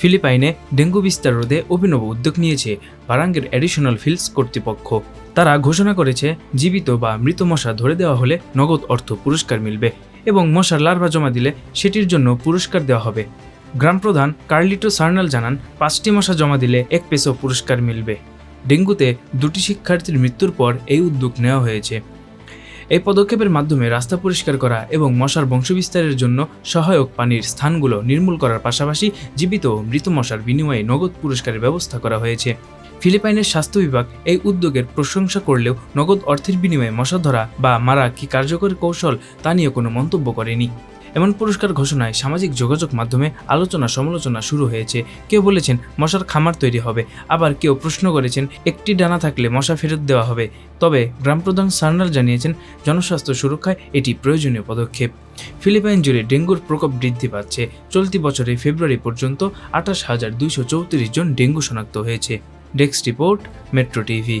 ফিলিপাইনে dengue বিস্তার রোধে অভিনব উদ্যোগ নিয়েছে বারাঙ্গের অ্যাডিশনাল ফিল্ডস কর্তৃপক্ষ। তারা ঘোষণা করেছে, জীবিত বা মৃত মশা ধরে দেওয়া হলে নগদ অর্থ পুরস্কার মিলবে এবং মশার লার্ভা জমা দিলে সেটির জন্য পুরস্কার দেওয়া হবে। গ্রাম প্রধান কার্লিটো সার্নাল জানান, পাঁচটি মশা জমা দিলে এক পেসো পুরস্কার মিলবে। ডেঙ্গুতে দুটি শিক্ষার্থীর মৃত্যুর পর এই উদ্যোগ নেওয়া হয়েছে। এই পদক্ষেপের মাধ্যমে রাস্তা পরিষ্কার করা এবং মশার বংশবিস্তারের জন্য সহায়ক পানির স্থানগুলো নির্মূল করার পাশাপাশি জীবিত ও মৃত মশার বিনিময়ে নগদ পুরস্কারের ব্যবস্থা করা হয়েছে। ফিলিপাইনের স্বাস্থ্য বিভাগ এই উদ্যোগের প্রশংসা করলেও নগদ অর্থের বিনিময়ে মশা ধরা বা মারা কি কার্যকর কৌশল তা নিয়ে কোনো মন্তব্য করেনি। এমন পুরস্কার ঘোষণায় সামাজিক যোগাযোগ মাধ্যমে আলোচনা সমালোচনা শুরু হয়েছে। কেউ বলেছেন, মশার খামার তৈরি হবে। আবার কেউ প্রশ্ন করেছেন, একটি ডানা থাকলে মশা ফেরত দেওয়া হবে। তবে গ্রাম প্রধান সার্নাল জানিয়েছেন, জনস্বাস্থ্য সুরক্ষায় এটি প্রয়োজনীয় পদক্ষেপ। ফিলিপাইন জুড়ে ডেঙ্গুর প্রকোপ বৃদ্ধি পাচ্ছে। চলতি বছরে ফেব্রুয়ারি পর্যন্ত আঠাশ হাজার দুইশো চৌত্রিশ জন ডেঙ্গু শনাক্ত হয়েছে। Desk report, metro TV.